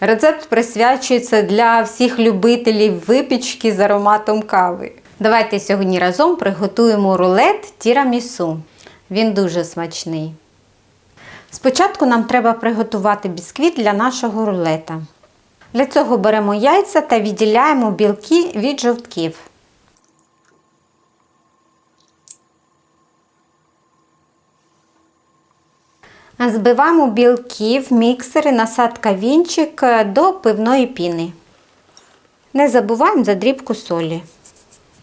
Рецепт присвячується для всіх любителів випічки з ароматом кави. Давайте сьогодні разом приготуємо рулет тірамісу. Він дуже смачний. Спочатку нам треба приготувати бісквіт для нашого рулета. Для цього беремо яйця та відділяємо білки від жовтків. Збиваємо білки в міксери насадка вінчик до пивної піни. Не забуваємо за дрібку солі.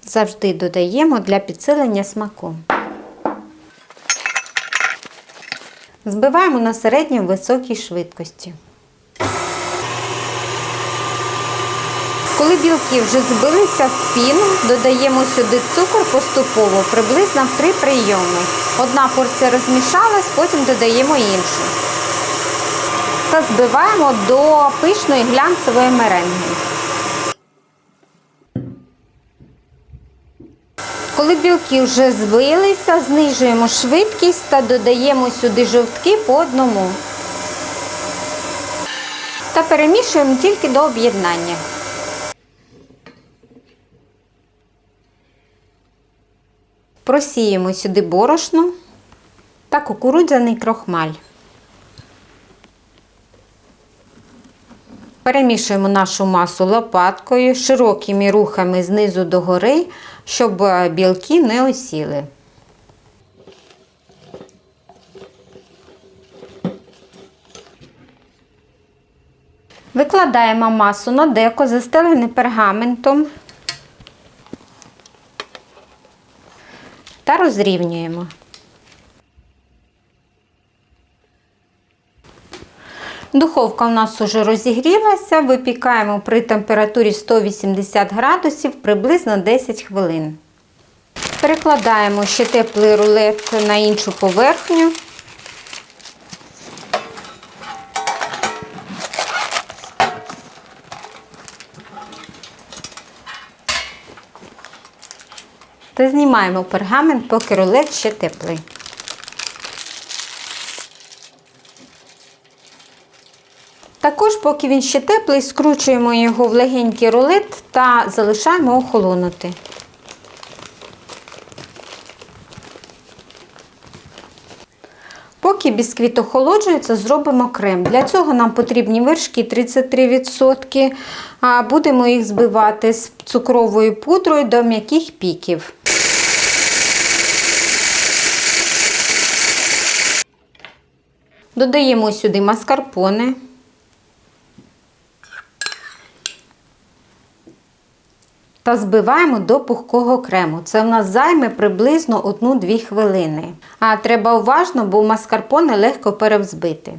Завжди додаємо для підсилення смаку. Збиваємо на середньо високій швидкості. Коли білки вже збилися в піну, додаємо сюди цукор поступово, приблизно в 3 прийоми. Одна порція розмішалась, потім додаємо іншу. Та збиваємо до пишної глянцевої меренги. Коли білки вже збилися, знижуємо швидкість та додаємо сюди жовтки по одному. Та перемішуємо тільки до об'єднання. Просіємо сюди борошно та кукурудзяний крохмаль. Перемішуємо нашу масу лопаткою широкими рухами знизу до гори, щоб білки не осіли. Викладаємо масу на деко, застелене пергаментом та розрівнюємо. Духовка у нас уже розігрілася, випікаємо при температурі 180 градусів приблизно 10 хвилин. Перекладаємо ще теплий рулет на іншу поверхню. Та знімаємо пергамент, поки рулет ще теплий. Також, поки він ще теплий, скручуємо його в легенький рулет та залишаємо охолонути. Поки бісквіт охолоджується, зробимо крем. Для цього нам потрібні вершки 33%. Будемо їх збивати з цукровою пудрою до м'яких піків. Додаємо сюди маскарпоне. Та збиваємо до пухкого крему. Це в нас займе приблизно 1-2 хвилини. А треба уважно, бо маскарпоне легко перевзбити.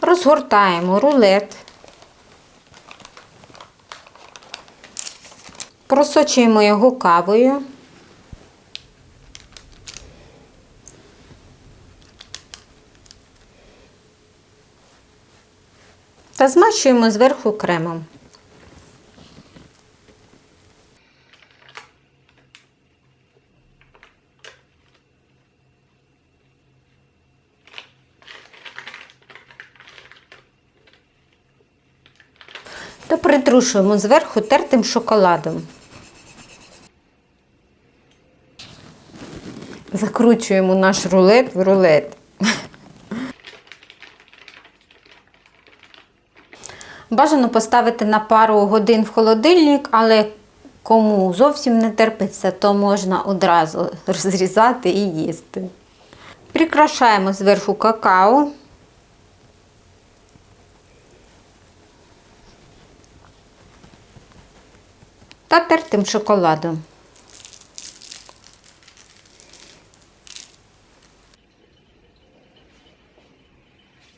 Розгортаємо рулет. Просочуємо його кавою. Та змащуємо зверху кремом. Та притрушуємо зверху тертим шоколадом. Закручуємо наш рулет в рулет. Бажано поставити на пару годин в холодильник, але кому зовсім не терпиться, то можна одразу розрізати і їсти. Прикрашаємо зверху какао. Та тертим шоколадом.